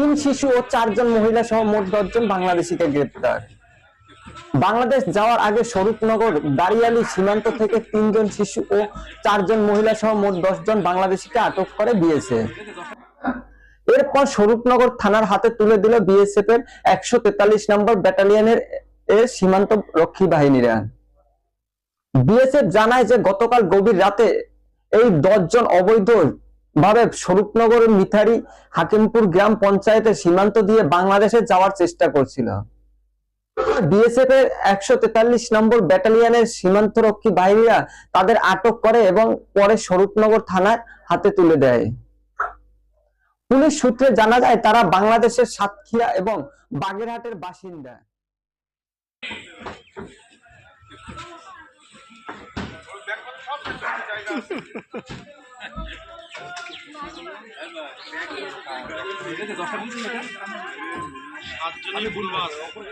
তিন শিশু ও চারজন মহিলা সহ মোট দশজন বাংলাদেশিকে গ্রেপ্তার। বাংলাদেশ যাওয়ার আগে স্বরূপনগর, দাঁড়িয়ালি সীমান্ত থেকে তিনজন শিশু ও চারজন মহিলা সহ মোট দশজন বাংলাদেশিকে আটক করে বিএসএফ। এরপর স্বরূপনগর থানার হাতে তুলে দিল বিএসএফ এর একশো তেতাল্লিশ নম্বর ব্যাটালিয়নের সীমান্ত রক্ষী বাহিনীরা। বিএসএফ জানায় যে গতকাল গভীর রাতে এই দশজন অবৈধ ভাবে স্বরূপনগর মিথারি হাকিমপুর গ্রাম পঞ্চায়েতের সীমান্ত দিয়ে বাংলাদেশে যাওয়ার চেষ্টা করছিল। বিএসএফ এর একশো তেতাল্লিশ নম্বর ব্যাটালিয়নের সীমান্তরক্ষী বাহিনীরা তাদের আটক করে এবং পরে স্বরূপনগর থানার হাতে তুলে দেয়। পুলিশ সূত্রে জানা যায়, তারা বাংলাদেশের সাতক্ষীরা এবং বাগেরহাটের বাসিন্দা। সাতজনই ভুলবাস সাতজনই